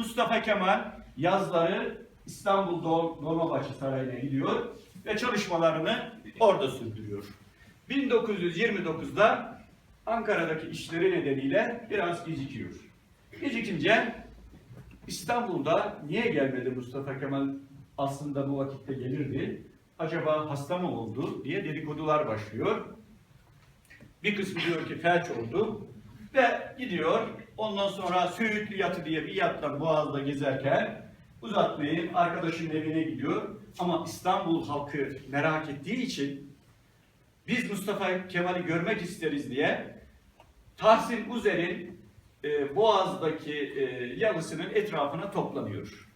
Mustafa Kemal yazları İstanbul Dol- Dolmabahçe Sarayı'na gidiyor ve çalışmalarını orada sürdürüyor. 1929'da Ankara'daki işleri nedeniyle biraz gecikiyor. Gecikince İstanbul'da niye gelmedi Mustafa Kemal aslında bu vakitte gelirdi? Acaba hasta mı oldu diye dedikodular başlıyor. Bir kısmı diyor ki felç oldu ve gidiyor. Ondan sonra Söğütlü Yatı diye bir yattan Boğaz'da gezerken uzatmayayım arkadaşının evine gidiyor. Ama İstanbul halkı merak ettiği için biz Mustafa Kemal'i görmek isteriz diye Tahsin Uzer'in e, Boğaz'daki e, yalısının etrafına toplanıyor.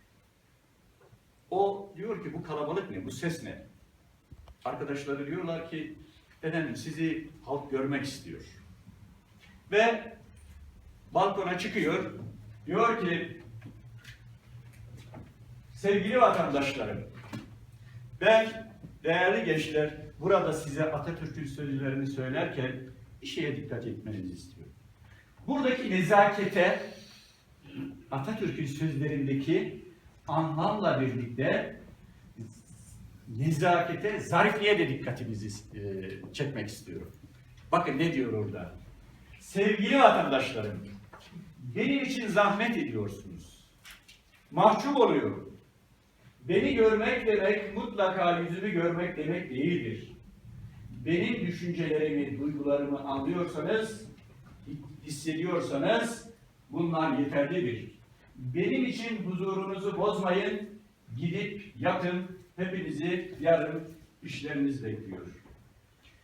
O diyor ki bu kalabalık ne, bu ses ne? Arkadaşları diyorlar ki efendim sizi halk görmek istiyor. Ve balkona çıkıyor. Diyor ki sevgili vatandaşlarım ben değerli gençler burada size Atatürk'ün sözlerini söylerken bir şeye dikkat etmenizi istiyorum. Buradaki nezakete Atatürk'ün sözlerindeki anlamla birlikte nezakete, zarifliğe de dikkatinizi e, çekmek istiyorum. Bakın ne diyor orada. Sevgili vatandaşlarım, benim için zahmet ediyorsunuz. Mahcup oluyorum. Beni görmek demek mutlaka yüzümü görmek demek değildir. Benim düşüncelerimi, duygularımı anlıyorsanız, hissediyorsanız bunlar yeterlidir. Benim için huzurunuzu bozmayın, gidip yatın, hepinizi yarın işleriniz bekliyor.